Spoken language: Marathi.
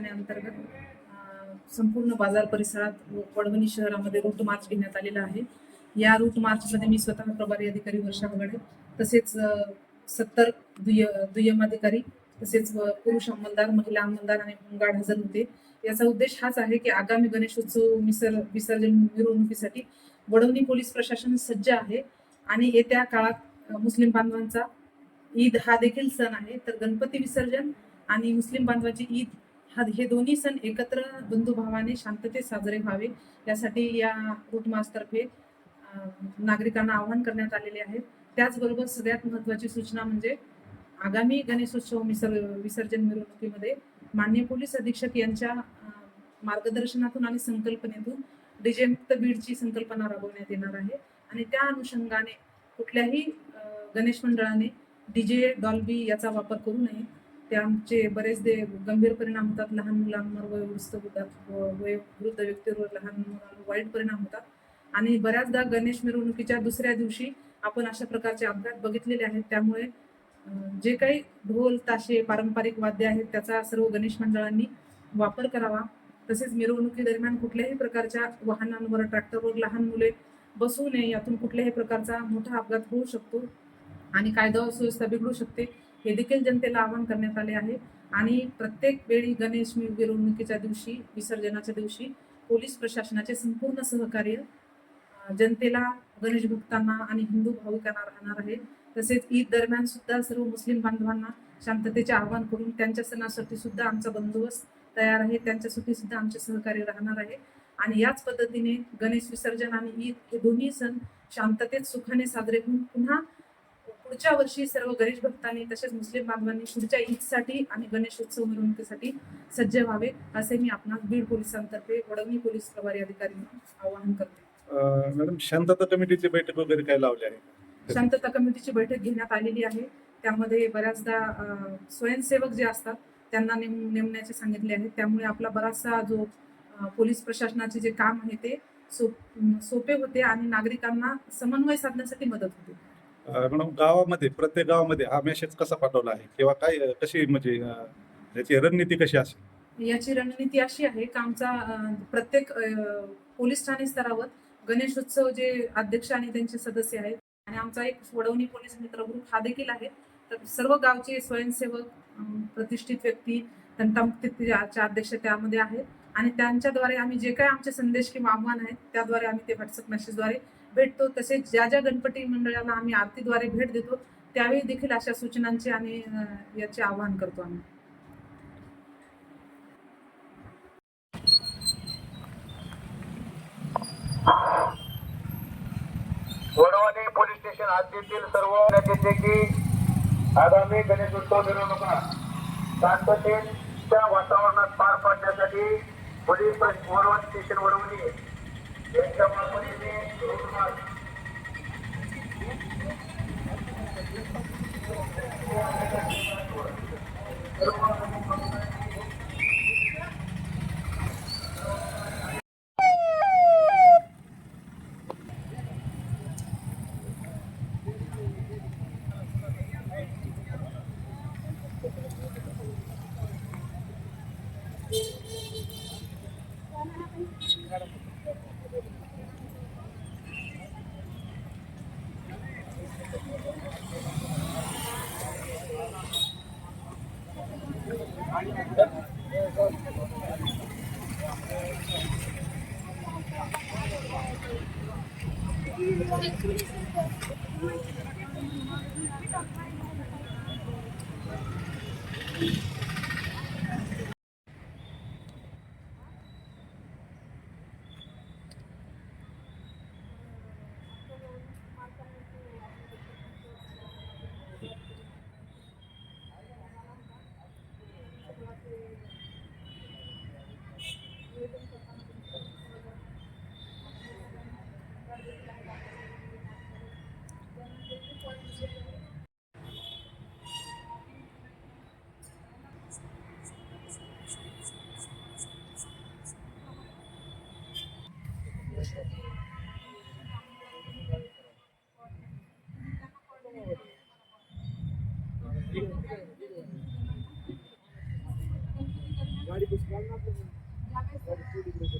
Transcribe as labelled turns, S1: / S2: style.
S1: कारखान्याअंतर्गत संपूर्ण बाजार परिसरात वडवणी शहरामध्ये रूट मार्च घेण्यात आलेला आहे. या रूट मार्चमध्ये मी स्वतः प्रभारी अधिकारी वर्षा बगाडे तसेच सत्तर दुय दुय्यम अधिकारी तसेच पुरुष अंमलदार महिला अंमलदार आणि होमगार्ड हजर होते. याचा उद्देश हाच आहे की आगामी गणेशोत्सव मिसर विसर्जन मिरवणुकीसाठी वडवणी पोलीस प्रशासन सज्ज आहे आणि येत्या काळात मुस्लिम बांधवांचा ईद हा देखील सण आहे. तर गणपती विसर्जन आणि मुस्लिम बांधवाची ईद हा हे दोन्ही सण एकत्र बंधुभावाने शांततेत साजरे व्हावे. यासाठी या रूटमास्तर्फे नागरिकांना आवाहन करण्यात आलेले आहे. त्याचबरोबर सगळ्यात महत्त्वाची सूचना म्हणजे आगामी गणेशोत्सव विसर् विसर्जन मिरवणुकीमध्ये मान्य पोलीस अधीक्षक यांच्या मार्गदर्शनातून आणि संकल्पनेतून डीजे मुक्त बीडची संकल्पना राबवण्यात येणार आहे. आणि त्या अनुषंगाने कुठल्याही गणेश मंडळाने डीजे डॉल्बी याचा वापर करू नये. त्यांचे बरेच दे गंभीर परिणाम होतात. लहान मुलांवर वयोवृस्त होतात. व- वयोवृद्ध व्यक्तीवर लहान मुलांवर वाईट परिणाम होतात. आणि बऱ्याचदा गणेश मिरवणुकीच्या दुसऱ्या दिवशी आपण अशा प्रकारचे अपघात बघितलेले आहेत. त्यामुळे जे काही ढोल ताशे पारंपरिक वाद्य आहेत त्याचा सर्व गणेश मंडळांनी वापर करावा. तसेच मिरवणुकी दरम्यान कुठल्याही प्रकारच्या वाहनांवर ट्रॅक्टरवर लहान मुले बसू नये. यातून कुठल्याही प्रकारचा मोठा अपघात होऊ शकतो आणि कायदा व सुव्यवस्था बिघडू शकते. हे देखील जनतेला आवाहन करण्यात आले आहे. आणि प्रत्येक वेळी गणेश मिरवणुकीच्या दिवशी विसर्जनाच्या दिवशी पोलीस प्रशासनाचे संपूर्ण सहकार्य जनतेला गणेश भक्तांना आणि हिंदू भाविकांना राहणार आहे. तसेच ईद दरम्यान सुद्धा सर्व मुस्लिम बांधवांना शांततेचे आवाहन करून त्यांच्या सणासाठी सुद्धा आमचा बंदोबस्त तयार आहे. त्यांच्यासाठी सुद्धा आमचे सहकार्य राहणार आहे. आणि याच पद्धतीने गणेश विसर्जन आणि ईद हे दोन्ही सण शांततेत सुखाने साजरे होऊन पुन्हा पुढच्या वर्षी सर्व गणेश भक्तांनी तसेच मुस्लिम बांधवांनी पुढच्या ईदसाठी आणि गणेशोत्सव मिरवणुकीसाठी सज्ज व्हावे असे मी आपणास बीड पोलिसांतर्फे वडवणी पोलीस प्रभारी अधिकाऱ्यांना आवाहन करते.
S2: मॅडम शांतता कमिटीची बैठक वगैरे काय लावली आहे?
S1: शांतता कमिटीची बैठक घेण्यात आलेली आहे. त्यामध्ये बऱ्याचदा स्वयंसेवक जे असतात त्यांना नेम नेमण्याचे सांगितले आहे त्यामुळे आपला बराचसा जो पोलीस प्रशासनाचे जे काम आहे ते सोप सोपे होते आणि नागरिकांना समन्वय साधण्यासाठी मदत होते.
S2: मॅडम गावामध्ये प्रत्येक गावामध्ये हा मेसेज कसा पाठवला आहे? किंवा काय कशी म्हणजे याची रणनीती कशी असेल?
S1: याची रणनीती अशी आहे का आमचा प्रत्येक पोलीस ठाणे स्तरावर गणेशोत्सव जे अध्यक्ष आणि त्यांचे सदस्य आहेत आणि आमचा एक वडवणी पोलीस मित्र ग्रुप हा देखील आहे. तर सर्व गावचे स्वयंसेवक प्रतिष्ठित व्यक्ती तंटामुक्तीचे अध्यक्ष त्यामध्ये आहेत. आणि त्यांच्याद्वारे आम्ही जे काही आमचे संदेश किंवा आव्हान आहेत त्याद्वारे आम्ही ते व्हॉट्सअप मेसेजद्वारे भेटतो. तसेच ज्या ज्या गणपती मंडळाला आम्ही आरतीद्वारे भेट देतो त्यावेळी देखील अशा सूचनांचे आणि याचे आवाहन करतो आम्ही.
S3: वडवणी पोलीस स्टेशन हद्दीतील सर्व येते की आगामी गणेशोत्सव मिरवणुका शांततेच्या वातावरणात पार पाडण्यासाठी पोलीस प्रश- Wadwani station Thank you. Thank
S1: you.